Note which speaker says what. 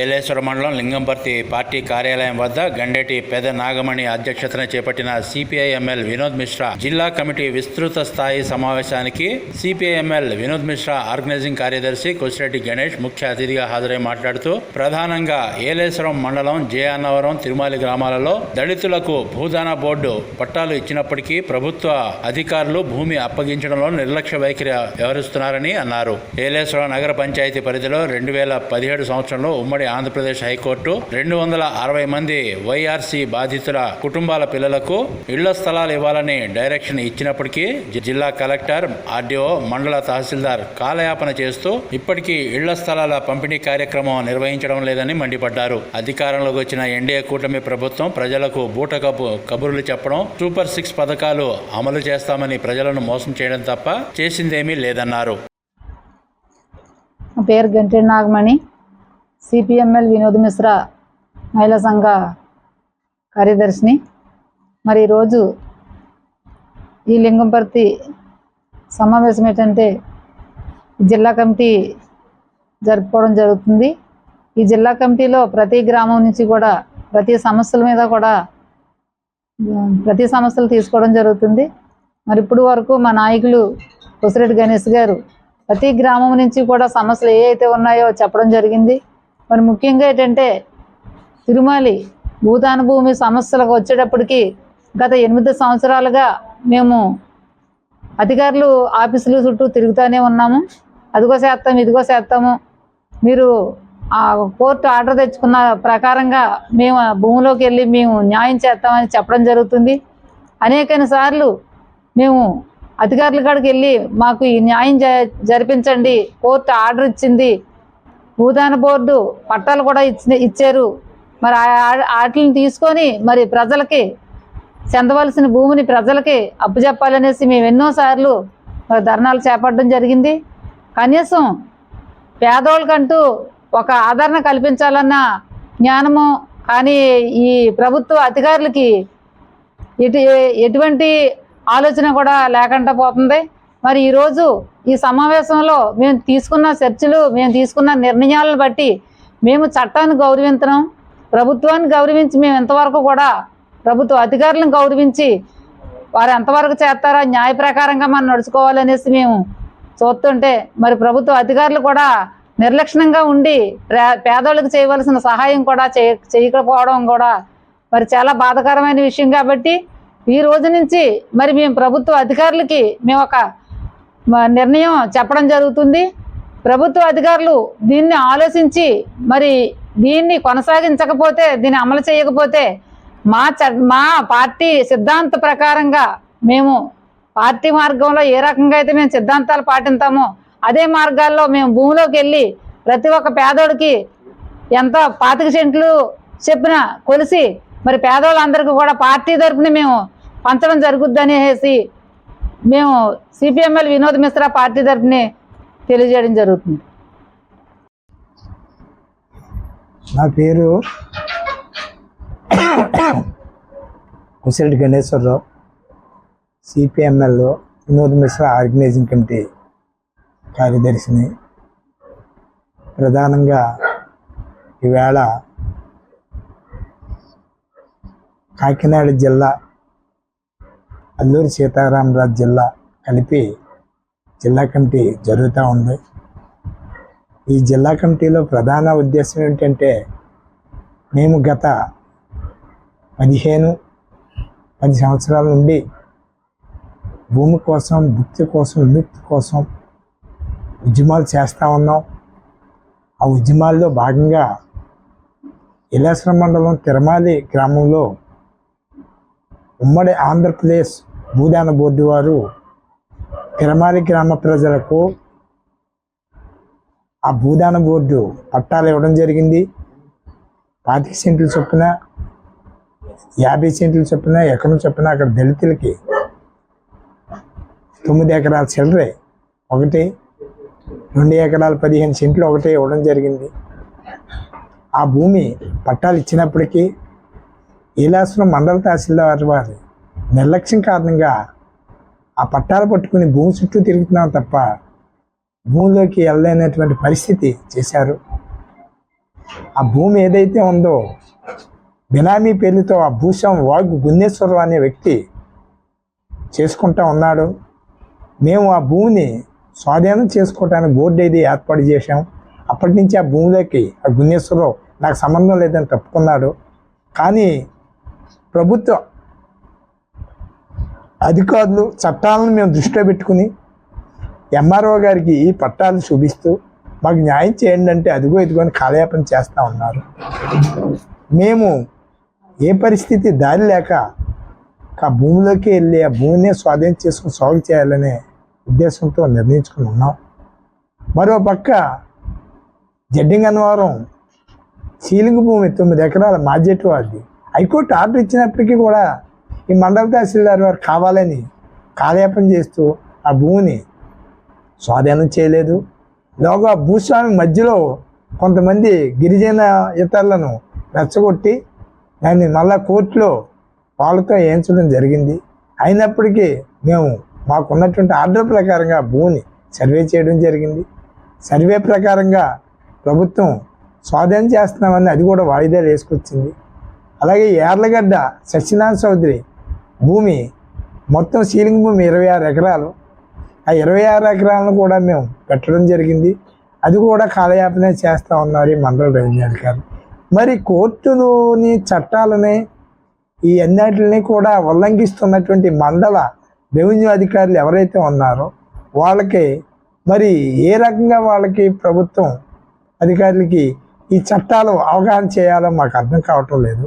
Speaker 1: ఏలేశ్వర మండలం లింగంపర్తి పార్టీ కార్యాలయం వద్ద గండేటి పెద నాగమణి అధ్యక్షతన చేపట్టిన సిపిఐఎంఎల్ వినోద్ మిశ్రా జిల్లా కమిటీ విస్తృత స్థాయి సమావేశానికి సిపిఐఎంఎల్ వినోద్ మిశ్రా ఆర్గనైజింగ్ కార్యదర్శి కొసిరెడ్డి గణేష్ ముఖ్య అతిథిగా హాజరై మాట్లాడుతూ ప్రధానంగా ఏలేశ్వరం మండలం జే అన్నవరం గ్రామాలలో దళితులకు భూదాన బోర్డు పట్టాలు ఇచ్చినప్పటికీ ప్రభుత్వ అధికారులు భూమి అప్పగించడంలో నిర్లక్ష్య వైఖరి వ్యవహరిస్తున్నారని అన్నారు. ఏలేశ్వరం నగర పంచాయతీ పరిధిలో రెండు వేల పదిహేడు సంవత్సరంలో ఉమ్మడి ఆంధ్రప్రదేశ్ హైకోర్టు రెండు వందల అరవై మంది వైఆర్సీ బాధితుల కుటుంబాల పిల్లలకు ఇళ్ళ స్థలాలు ఇవ్వాలని డైరెక్షన్ ఇచ్చినప్పటికీ జిల్లా కలెక్టర్ ఆర్డీఓ మండల తహసీల్దార్ కాలయాపన చేస్తూ ఇప్పటికీ ఇళ్ళ స్థలాల పంపిణీ కార్యక్రమం నిర్వహించడం లేదని మండిపడ్డారు. అధికారంలోకి వచ్చిన ఎన్డీఏ కూటమి ప్రభుత్వం ప్రజలకు బూటకపు కబుర్లు చెప్పడం సూపర్ సిక్స్ పథకాలు అమలు చేస్తామని ప్రజలను మోసం చేయడం తప్ప చేసిందేమీ లేదన్నారు.
Speaker 2: పేరు గంటె నాగమణి. సిపిఎంఎల్ వినోద్ మిశ్రా మహిళా సంఘ కార్యదర్శిని. మరి ఈరోజు ఈ లింగంపర్తి సమావేశం ఏంటంటే జిల్లా కమిటీ జరుపుకోవడం జరుగుతుంది. ఈ జిల్లా కమిటీలో ప్రతి గ్రామం నుంచి కూడా ప్రతి సమస్యల మీద కూడా ప్రతి సమస్యలు తీసుకోవడం జరుగుతుంది. మరి ఇప్పుడు వరకు మా నాయకులు కొసిరెడ్డి గణేష్ గారు ప్రతి గ్రామం నుంచి కూడా సమస్యలు ఏ అయితే ఉన్నాయో చెప్పడం జరిగింది. మరి ముఖ్యంగా ఏంటంటే తిరుమలి భూదాన భూమి సమస్యలకు వచ్చేటప్పటికి గత ఎనిమిది సంవత్సరాలుగా మేము అధికారులు ఆఫీసులు చుట్టూ తిరుగుతూనే ఉన్నాము. అదిగో చేస్తాము ఇదిగో చేస్తాము మీరు ఆ కోర్టు ఆర్డర్ తెచ్చుకున్న ప్రకారంగా మేము ఆ భూమిలోకి వెళ్ళి మేము న్యాయం చేస్తామని చెప్పడం జరుగుతుంది. అనేకైన సార్లు మేము అధికారుల కాడికి వెళ్ళి మాకు ఈ న్యాయం జ- జరిపించండి కోర్టు ఆర్డర్ ఇచ్చింది భూదాన బోర్డు పట్టాలు కూడా ఇచ్చి ఇచ్చారు. మరి ఆ- వాటిని తీసుకొని మరి ప్రజలకి చెందవలసిన భూమిని ప్రజలకి అప్పచెప్పాలనేసి మేము ఎన్నోసార్లు మరి ధర్నాలు చేపట్టడం జరిగింది. కనీసం పేదోళ్ళకంటూ ఒక ఆదరణ కల్పించాలన్న జ్ఞానము కానీ ఈ ప్రభుత్వ అధికారులకి ఎటు ఎటువంటి ఆలోచన కూడా లేకుండా పోతుంది. మరి ఈరోజు ఈ సమావేశంలో మేము తీసుకున్న చర్చలు మేము తీసుకున్న నిర్ణయాలను బట్టి మేము చట్టాన్ని గౌరవించడం ప్రభుత్వాన్ని గౌరవించి మేము ఎంతవరకు కూడా ప్రభుత్వ అధికారులను గౌరవించి వారు ఎంతవరకు చేస్తారా న్యాయ ప్రకారంగా మనం నడుచుకోవాలనేసి మేము చూస్తుంటే మరి ప్రభుత్వ అధికారులు కూడా నిర్లక్ష్యంగా ఉండి ప్రే- పేదోళ్ళకి చేయవలసిన సహాయం కూడా చేయ చేయకపోవడం కూడా మరి చాలా బాధకరమైన విషయం కాబట్టి ఈ రోజు నుంచి మరి మేము ప్రభుత్వ అధికారులకి మేము ఒక నిర్ణయం చెప్పడం జరుగుతుంది. ప్రభుత్వ అధికారులు దీన్ని ఆలోచించి మరి దీన్ని కొనసాగించకపోతే దీన్ని అమలు చేయకపోతే మా చ మా పార్టీ సిద్ధాంత ప్రకారంగా మేము పార్టీ మార్గంలో ఏ రకంగా అయితే మేము సిద్ధాంతాలు పాటిస్తామో అదే మార్గాల్లో మేము భూమిలోకి వెళ్ళి ప్రతి ఒక్క పేదోడికి ఎంత పాతిక సెంట్లు చెప్పిన కొలిసి మరి పేదవాళ్ళందరికీ కూడా పార్టీ తరపున మేము పంచడం జరుగుద్ది అనేసి మేము సిపిఎంఎల్ వినోద్ మిశ్రా పార్టీ తరఫుని తెలియజేయడం జరుగుతుంది.
Speaker 3: నా పేరు Kusireddy Ganeswararao CPIML Vinod Mishra organising committee కార్యదర్శిని. ప్రధానంగా ఈవేళ కాకినాడ జిల్లా అల్లూరి సీతారామరాజు జిల్లా కలిపి జిల్లా కమిటీ జరుగుతూ ఉంది. ఈ జిల్లా కమిటీలో ప్రధాన ఉద్దేశం ఏంటంటే మేము గత పదిహేను పది సంవత్సరాల నుండి భూమి కోసం భుక్తి కోసం విముక్తి కోసం ఉద్యమాలు చేస్తూ ఉన్నాం. ఆ ఉద్యమాల్లో భాగంగా ఇలాసర మండలం తిరమాలి గ్రామంలో ఉమ్మడి ఆంధ్రప్రదేశ్ భూదాన బోర్డు వారు తిరుమాలి గ్రామ ప్రజలకు ఆ భూదాన బోర్డు పట్టాలు ఇవ్వడం జరిగింది. పాతిక సెంట్లు చొప్పున యాభై సెంట్లు చొప్పున ఎకరం చొప్పున అక్కడ దళితులకి తొమ్మిది ఎకరాల చిల్లరే ఒకటి రెండు ఎకరాలు పదిహేను సెంట్లు ఒకటే ఇవ్వడం జరిగింది. ఆ భూమి పట్టాలు ఇచ్చినప్పటికీ ఈలాసురం మండల తహసీల్దార్ వారి నిర్లక్ష్యం కారణంగా ఆ పట్టాలు పట్టుకుని భూమి చుట్టూ తిరుగుతున్నాం తప్ప భూమిలోకి వెళ్ళలేనటువంటి పరిస్థితి చేశారు. ఆ భూమి ఏదైతే ఉందో బినామీ పేరుతో ఆ భూషం వాగు గున్నేశ్వరరావు అనే వ్యక్తి చేసుకుంటా ఉన్నాడు. మేము ఆ భూమిని స్వాధీనం చేసుకోవడానికి బోర్డు ఏది ఏర్పాటు చేశాం. అప్పటి నుంచి ఆ భూమిలోకి ఆ గున్నేశ్వరరావు నాకు సంబంధం లేదని తప్పుకున్నాడు. కానీ ప్రభుత్వ అధికారులు చట్టాలను మేము దృష్టిలో పెట్టుకుని ఎంఆర్ఓ గారికి ఈ పట్టాలు చూపిస్తూ మాకు న్యాయం చేయండి అంటే అదిగో ఇదిగోని కాలయాపన చేస్తూ ఉన్నారు. మేము ఏ పరిస్థితి దారి లేక ఆ భూమిలోకి వెళ్ళి ఆ భూమిని స్వాధీనం చేసుకుని సాగు చేయాలనే ఉద్దేశంతో నిర్ణయించుకుని ఉన్నాం. మరో పక్క జడ్డింగ్ అన్నవరం సీలింగ్ భూమి తొమ్మిది ఎకరాల మాజెట్ వారిది హైకోర్టు ఆర్డర్ ఇచ్చినప్పటికీ కూడా ఈ మండల తహసీల్దార్ వారు కావాలని కాలయాపన చేస్తూ ఆ భూమిని స్వాధీనం చేయలేదు. లోగా భూస్వామి మధ్యలో కొంతమంది గిరిజన ఇతరులను రెచ్చగొట్టి దాన్ని మళ్ళా కోర్టులో వాళ్ళతో వేయించడం జరిగింది. అయినప్పటికీ మేము మాకున్నటువంటి ఆర్డర్ ప్రకారంగా భూమిని సర్వే చేయడం జరిగింది. సర్వే ప్రకారంగా ప్రభుత్వం స్వాధీనం చేస్తున్నామని అది కూడా వాయిదాలు వేసుకొచ్చింది. అలాగే యార్లగడ్డ సత్యనారాయణ చౌదరి భూమి మొత్తం సీలింగ్ భూమి ఇరవై ఆరు ఎకరాలు. ఆ ఇరవై ఆరు ఎకరాలను కూడా మేము పెట్టడం జరిగింది. అది కూడా కాలయాపన చేస్తూ ఉన్నారు ఈ మండల రెవెన్యూ అధికారులు. మరి కోర్టులోని చట్టాలని ఈ అన్నిటిని కూడా ఉల్లంఘిస్తున్నటువంటి మండల రెవెన్యూ అధికారులు ఎవరైతే ఉన్నారో వాళ్ళకి మరి ఏ రకంగా వాళ్ళకి ప్రభుత్వం అధికారులకి ఈ చట్టాలు అవగాహన చేయాలో మాకు అర్థం కావటం లేదు.